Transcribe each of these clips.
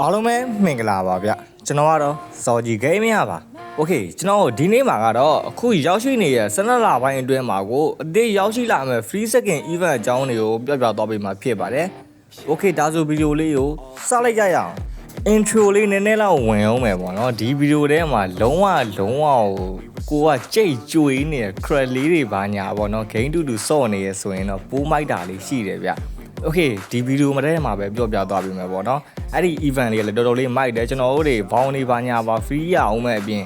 အားလုံးပဲမင်္ဂလာပါဗျကျွန်တော်ကတော့ဇော်ကြီးဂိမ်းမရပါโอเคကျွန်တော်ဒီနေ့မှာကတော့အခုရောက်ရှိနေတဲ့12လပိုင်းအတွင်းမှာကိုအသေးရောက်ရှိလာမယ့် free second event အကြောင်းတွေကိုပြပြသွားပေးမှာဖြစ်ပါတယ်โอเคဒါဆိုဗီဒီယိုလေးကိုစလိုက်ကြရအောင် intro လေးနည်းနည်းလောက်ဝင်အောင်မယ်ပေါ့နော်ဒီဗီဒီယိုထဲမှာလုံးဝလုံးဝကိုကကြိတ်ကြွေးနေတဲ့ crack လေးတွေပါညာပေါ့နော် game တူတူစော့နေရဆိုရင်တော့ပိုးမိုက်တာလေးရှိတယ်ဗျ โอเคဒီဗီဒီယိုမှာတည်းမှာပဲပြောပြသွားပြီမယ်ပေါ့နော်အဲ့ဒီ event လေးကလည်းတော်တော်လေးမိုက်တယ်ကျွန်တော်တို့တွေဘောင်းနေပါညာပါ free ရအောင်မဲ့အပြင်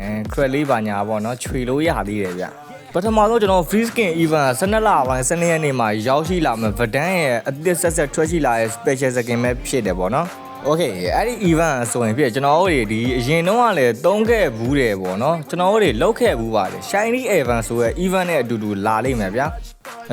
အဲ crack လေးပါညာပေါ့နော်ခြွေလို့ရသေးတယ်ဗျပထမဆုံးကျွန်တော် free skin event 12လပိုင်း12ရက်နေ့မှာရောက်ရှိလာမယ် Verdan ရဲ့အသစ်ဆက်ဆက်ထွက်ရှိလာတဲ့ special skin ပဲဖြစ်တယ်ပေါ့နော် โอเคအဲ့ဒီ event ဆိုရင်ဖြစ်ကျွန်တော်တို့တွေဒီအရင်တုန်းကလည်းတုံးခဲ့ဘူးတယ်ပေါ့နော်ကျွန်တော်တို့တွေလောက်ခဲ့ဘူးပါတယ် shiny event ဆိုရဲ event နဲ့အတူတူလာလိမ့်မယ်ဗျာ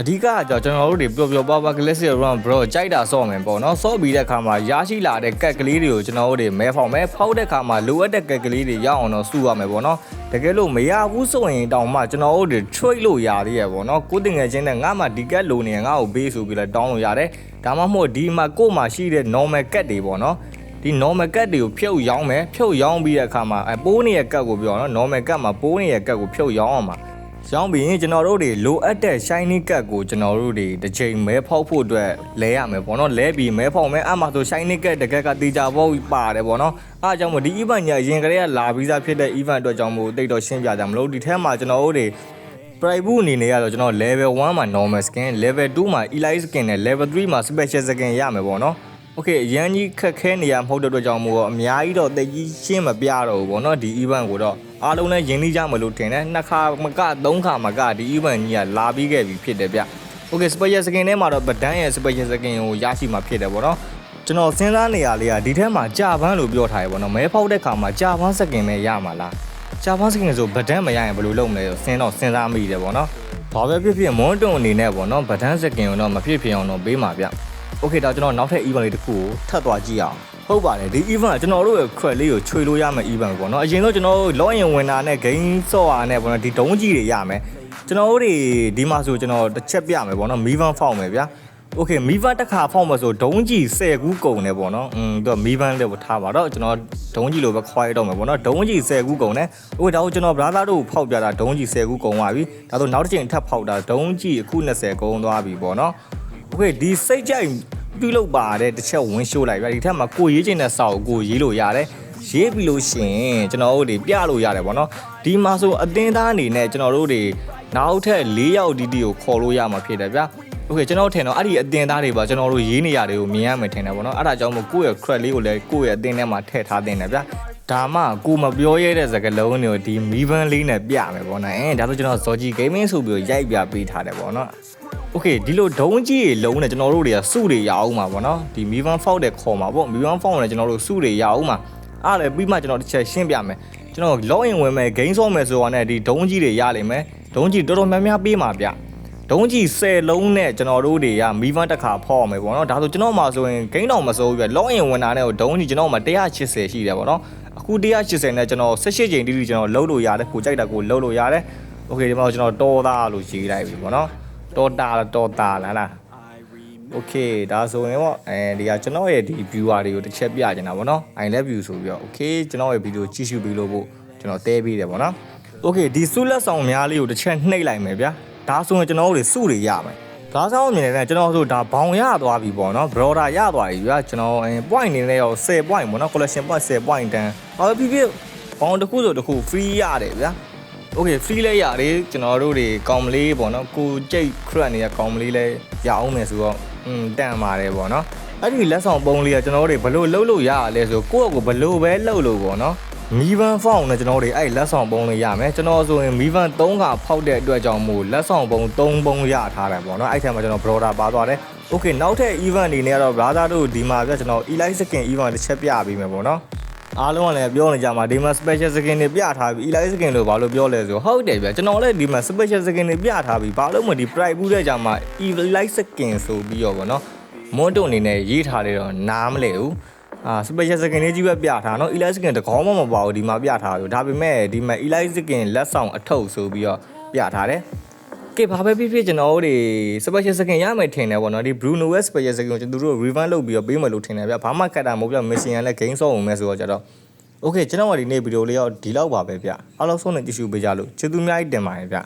အဓိကကကျွန်တော်တို့တွေပျော်ပျော်ပါပါ classic run bro ကြိုက်တာစော့မယ်ပေါ့နော်စော့ပြီးတဲ့အခါမှာရရှိလာတဲ့ကက်ကလေးတွေကိုကျွန်တော်တို့တွေမဲဖောက်မယ်ဖောက်တဲ့အခါမှာလိုအပ်တဲ့ကက်ကလေးတွေရအောင်တော့စုရမယ်ပေါ့နော်တကယ်လို့မရဘူးဆိုရင်တောင်မှကျွန်တော်တို့တွေ trade လို့ရသေးရပေါ့နော်ကိုတင်ငယ်ချင်းနဲ့ငါမှဒီကက်လိုနေငါ့ကိုဘေးဆိုပြီးလဲတောင်းလို့ရတယ်ဒါမှမဟုတ်ဒီမှာကို့မှာရှိတဲ့ normal ကက်တွေပေါ့နော်ဒီ normal cut တွေကိုဖြုတ်ရောင်းမယ်ဖြုတ်ရောင်းပြီးတဲ့အခါမှာအဲပိုးနေတဲ့ cut ကိုပြောတော့ normal cut မှာပိုးနေတဲ့ cut ကိုဖြုတ်ရောင်းအောင်ပါ ရောင်းပြီးရင်ကျွန်တော်တို့တွေလိုအပ်တဲ့ shiny cut ကိုကျွန်တော်တို့တွေတစ်ချိန်မဲဖောက်ဖို့အတွက်လဲရမယ်ပေါ့နော်လဲပြီးမဲဖောက်မယ်အမှဆို shiny cut တကက်ကတေချာဖို့ပါတယ်ပေါ့နော်အားကြောင့်မို့ဒီ event ညာရင်ကလေးကလာပြီးသားဖြစ်တဲ့ event အတွက်ကြောင့်မို့တိတ်တော့ရှင်းပြကြမလို့ဒီထဲမှာကျွန်တော်တို့တွေ private အနေနဲ့ကတော့ကျွန်တော် level 1မှာ normal skin level 2မှာ elite skin နဲ့ level 3မှာ special skin ရမယ်ပေါ့နော် โอเคအရန်ကြီးခက်ခဲနေရမဟုတ်တဲ့အတွက်ကြောင့်မို့တော့အများကြီးတော့တိတ်ကြီးရှင်းမပြတော့ဘူးပေါ့နော်ဒီ event ကိုတော့ အားလုံးလည်းရင်းနှီးကြမလို့ထင်တယ်နှစ်ခါမကသုံးခါမကဒီ event ကြီးကလာပြီးခဲ့ပြီဖြစ်တယ်ဗျโอเค special skin ထဲမှာတော့ဗဒန်းရဲ့ special skin ကိုရရှိမှာဖြစ်တယ်ပေါ့နော်ကျွန်တော်စဉ်းစားနေရလေးကဒီထဲမှာကြာပန်းလို့ပြောထားရပေါ့နော်မဲဖောက်တဲ့ခါမှာကြာပန်းစကင်ပဲရမှာလားကြာပန်းစကင်ဆိုဗဒန်းမရရင်ဘယ်လိုလုပ်မလဲဆိုစဉ်းတော့စဉ်းစားမိတယ်ပေါ့နော်ဘာပဲဖြစ်ဖြစ်မွန်းတုံအနေနဲ့ပေါ့နော်ဗဒန်းစကင်ကိုတော့မဖြစ်ဖြစ်အောင်တော့ပေးမှာဗျ Okay ဒါကျွန်တော်နောက်ထပ် event လေးတစ်ခုကိုထပ်သွားကြည့်အောင်ဟုတ်ပါတယ်ဒီ event ကကျွန်တော်တို့ရဲ့ credit လေးကိုချွေလို့ရမယ့် event ပေါ့နော်အရင်တော့ကျွန်တော်တို့ login ဝင်တာနဲ့ game software နဲ့ပေါ့နော်ဒီဒုံးကြီးတွေရမယ်ကျွန်တော်တို့တွေဒီမှာဆိုကျွန်တော်တစ်ချက်ပြမယ်ပေါ့နော် mivan ဖောက်မယ်ဗျာ okay မီဗန်တစ်ခါဖောက်မှာဆိုဒုံးကြီး10ခုကုန်တယ်ပေါ့နော်อืมသူကမီဗန်လည်းထားပါတော့ကျွန်တော်ဒုံးကြီးလိုပဲခွာရတော့မှာပေါ့နော်ဒုံးကြီး10ခုကုန်တယ်ဟုတ်ဒါကိုကျွန်တော် brother တို့ဖောက်ပြတာဒုံးကြီး10ခုကုန်သွားပြီဒါဆိုနောက်တစ်ချိန်ထပ်ဖောက်တာဒုံးကြီးအခု20ကုန်သွားပြီပေါ့နော် โอเคဒီစိတ်ကြိုက်ပြုလုပ်ပါတဲ့တစ်ချက်ဝင်ရှိုးလိုက်ဗျာဒီထက်မှာကိုရေးချင်တဲ့စာကိုကိုရေးလို့ရတယ်ရေးပြီးလို့ရှိရင်ကျွန်တော်တို့တွေပြလို့ရတယ်ပေါ့နော်ဒီမှာဆိုအတင်းသားအနေနဲ့ကျွန်တော်တို့တွေနောက်ထပ်၄ယောက်ဒီဒီကိုခေါ်လို့ရမှာဖြစ်တယ်ဗျာโอเคကျွန်တော်ထင်တော့အဲ့ဒီအတင်းသားတွေပါကျွန်တော်တို့ရေးနေရတယ်ကိုမြင်ရမယ်ထင်တယ်ပေါ့နော်အဲ့ဒါကြောင့်မို့ကိုယ့်ရဲ့ credit လေးကိုလည်းကိုယ့်ရဲ့အတင်းထဲမှာထည့်ထားတင်တယ်ဗျာဒါမှကိုမပြောရတဲ့စကားလုံးတွေကိုဒီမီးပန်းလေးနဲ့ပြမယ်ပေါ့နော်အဲဒါဆိုကျွန်တော် Zoji Gaming ဆိုပြီးရိုက်ပြပေးထားတယ်ပေါ့နော် โอเคဒီလိုဒုံးကြီးတွေလုံးနဲ့ကျွန်တော်တို့တွေကစုတွေရအောင်မှာပေါ့နော်ဒီ Mivan Fault တဲ့ခေါ်မှာပေါ့ Mivan Fault နဲ့ကျွန်တော်တို့စုတွေရအောင်မှာအားလည်းပြီးမှကျွန်တော်တစ်ချက်ရှင်းပြမယ်ကျွန်တော် login ဝင်မယ် game ဆော့မယ်ဆိုတာနဲ့ဒီဒုံးကြီးတွေရလိမ့်မယ်ဒုံးကြီးတော်တော်များများပေးမှာဗျဒုံးကြီး10လုံးနဲ့ကျွန်တော်တို့တွေက Mivan တစ်ခါဖောက်အောင်မယ်ပေါ့နော်ဒါဆိုကျွန်တော်မှဆိုရင် game တောင်မစိုးဘူးဗျ login ဝင်တာနဲ့ဒုံးကြီးကျွန်တော်မှ180ရှိတယ်ပေါ့နော်အခု180နဲ့ကျွန်တော်18ချိန်တိတိကျွန်တော်လုံးလို့ရတယ်ကိုကြိုက်တာကိုလုံးလို့ရတယ်โอเคဒီမှာကျွန်တော်တော်သားလို့ရေးလိုက်ပြီပေါ့နော် တော်တာလားတော်တာလားလားโอเคဒါဆိုရင်ပေါ့အဲဒီကကျွန်တော်ရဲ့ဒီ viewer တွေကိုတစ်ချက်ပြချင်တာပေါ့နော် I love you ဆိုပြီးတော့ okay ကျွန်တော်ရဲ့ဗီဒီယိုကြည့်ရှုပြီးလို့ဖို့ကျွန်တော်တဲပေးတယ်ပေါ့နော် okay ဒီစုလက်ဆောင်များလေးကိုတစ်ချက်နှိပ်လိုက်မယ်ဗျာဒါဆိုရင်ကျွန်တော်တို့တွေစုတွေရမယ်ဒါဆောင်မြင်နေတဲ့ကျွန်တော်ဆိုဒါဘောင်ရသွားပြီပေါ့နော် brother ရသွားပြီဗျာကျွန်တော်အဲ point နေလဲရော10 point ပေါ့နော် collection point 10 point တန်းဘာဖြစ်ဖြစ်ဘောင်တစ်ခုဆိုတစ်ခု free ရတယ်ဗျာ โอเค free လဲရတယ်ကျွန်တော်တို့တွေကောင်းမလေးပေါ့နော်ကိုကြိတ်ခရက်နေတဲ့ကောင်းမလေးလဲရအောင်မယ်ဆိုတော့อืมတန်ပါတယ်ပေါ့နော်အဲ့ဒီလက်ဆောင်ပုံးလေးကကျွန်တော်တို့တွေဘလို့လှုပ်လို့ရရလဲဆိုကိုယ့်အကိုဘလို့ပဲလှုပ်လို့ပေါ့နော်မီဗန်ဖောင်းနဲ့ကျွန်တော်တို့အဲ့လက်ဆောင်ပုံးလေးရမယ်ကျွန်တော်ဆိုရင်မီဗန်3ခါဖောက်တဲ့အတွက်ကြောင့်မို့လက်ဆောင်ပုံး3ပုံးရထားတယ်ပေါ့နော်အဲ့ထက်မှာကျွန်တော် brother ပါသွားတယ်โอเคနောက်ထပ် event အနေနဲ့ကတော့ brother တို့ဒီမှာပြကျွန်တော် elite skin event တစ်ချက်ပြပေးမယ်ပေါ့နော် အားလုံးကလည်းပြောနေကြမှာဒီမှာ special skin တွေပြထားပြီး elite skin လို့ဘာလို့ပြောလဲဆိုဟုတ်တယ်ဗျကျွန်တော်လည်းဒီမှာ special skin တွေပြထားပြီးဘာလို့မဒီ price ဘူးတဲ့ကြမှာ elite skin ဆိုပြီးတော့ဗောနော်မွန်းတုံအနေနဲ့ရေးထားတယ်တော့နားမလဲဘူးအာ special skin လေးကြီးပဲပြထားနော် elite skin တကောင်းမှမပါဘူးဒီမှာပြထားလို့ဒါပေမဲ့ဒီမှာ elite skin လက်ဆောင်အထုပ်ဆိုပြီးတော့ပြထားတယ် ကဲဘာပဲဖြစ်ဖြစ်ကျွန်တော်တို့တွေ special second ရမယ်ထင်တယ်ပေါ့နော်ဒီ Bruno ရဲ့ special second ကိုကျွန်တော်တို့ revamp လုပ်ပြီးတော့ပေးမယ်လို့ထင်တယ်ဗျဘာမှကတ်တာမဟုတ်ဗျ mission ကလည်း game ဆော့အောင်မယ်ဆိုတော့ကြတော့ okay ကျွန်တော်ကဒီနေ့ဗီဒီယိုလေးတော့ဒီလောက်ပါပဲဗျအားလုံးဆုံးနေကြည့်ရှုပေးကြလို့ကျေးဇူးအများကြီးတင်ပါတယ်ဗျ